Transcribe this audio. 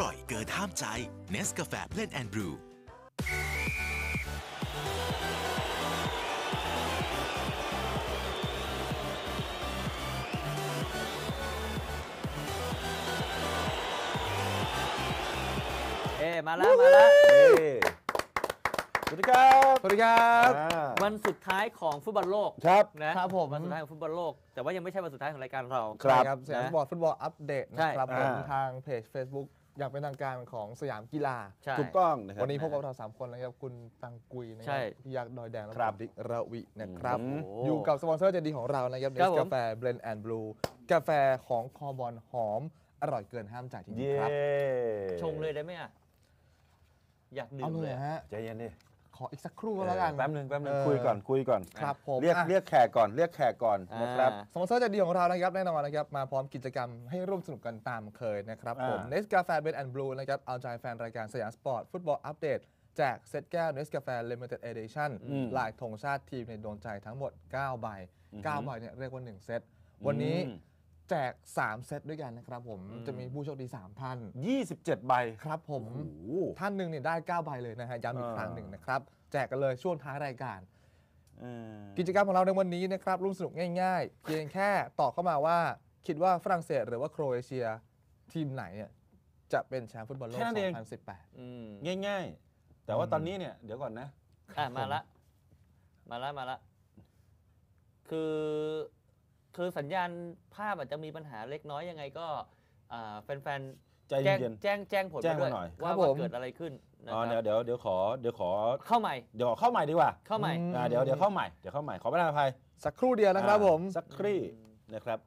ร่อยเกินห้ามใจเนสกาแฟเพลนแอนด์บรูเอ๊มาแล้วมาแล้วสวัสดีครับ สวัสดีครับอ่าวันสุดท้ายของฟุตบอลโลกครับนะครับผมวันสุดท้ายของฟุตบอลโลก แต่ว่ายังไม่ใช่วันสุดท้ายของรายการเรา ครับใช่ครับสยามนะสปอร์ตฟุตบอลอัปเดตใช่นะครับผมอ่าทางเพจ Facebook อย่างเป็นทางการของสยามกีฬา ใช่ ถูกต้องนะครับวันนี้พบกับเรา3คนนะครับคุณตังกุยนะคใช่ รัพี่ยักษ์ดอยแดงและครับ ผมดิกระวินะครับ อืม อยู่กับสปอนเซอร์ใจดีของเรานะครับเนครับสผม กาแฟเบรนแอนด์บลูกาแฟของคอบอลหอม อร่อยเกินห้ามใจจริงเย้ๆครับ ชงเลยได้ไหมอะ อยากดื่เอามเลเลยยฮะ ใจเย็นดิข ออีกสักครู่ก็แล้วกัน แป๊บหนึ่งแป๊บหนึ่งเออคุยก่อนคุยก่อนครับผมเรียกอะ เรียกแขกก่อนเรียกแขกก่อนนะครับอ่าสปอนเซอร์ใจดีของเรานะครับแน่นอนนะครับมาพร้อมกิจกรรมให้ร่วมสนุกกันตามเคยนะครับผมอ่าเนสกาแฟเบนแอนด์บลูนะครับเอาใจแฟนรายการสยามสปอร์ตฟุตบอลอัปเดตแจกเซตแก้วเนสกาแฟลิมิเต็ดเอเดชั่นอืมลายธงชาติทีมในดวงใจทั้งหมด 9 ใบอือฮึ9ใบเนี่ยเรียกว่า 1 เซต วันนี้อืม แจก 3 เซตด้วยกันนะครับผม อืม จะมีผู้โชคดี 3 ท่าน 27 ใบ ครับผม โอ้โหท่านหนึ่งเนี่ยได้ 9 ใบเลยนะฮะ ย้ำอีกอ่าครั้งหนึ่งนะครับ แจกกันเลยช่วงท้ายรายการ เออกิจกรรมของเราในวันนี้นะครับร่วมสนุกง่ายๆ เพียงแค่ตอบเข้ามาว่า คิดว่าฝรั่งเศสหรือว่าโครเอเชียทีมไหนเนี่ยจะเป็นแชมป์ฟุตบอลโลก 2018 อืมง่ายๆ แต่ว่าตอนนี้เนี่ย เดี๋ยวก่อนนะ อะมาละ มาละ มาละ คือ คือสัญญาณภาพอาจจะมีปัญหาเล็กน้อยยังไงก็อ่าแฟนใจๆแจ้งเย็น แจ้งแจ้งผลแจ้มางด้วยมาหน่อย ว่าครับว่าผมเกิดอะไรขึ้นๆนะอ๋อคเดี๋ยวรับเดี๋ยวเดี๋ยวขอเดี๋ยวขอเข้าใหม่เดี๋ยวขอเข้าใหม่ดีกว่าเข้าใหม่ อืม อ่าเดี๋ยวเดี๋ยวเข้าใหม่เดี๋ยวเข้าใหม่ขอประทานอภัยสักครู่เดียวนะครับผมสักครี่นะครับ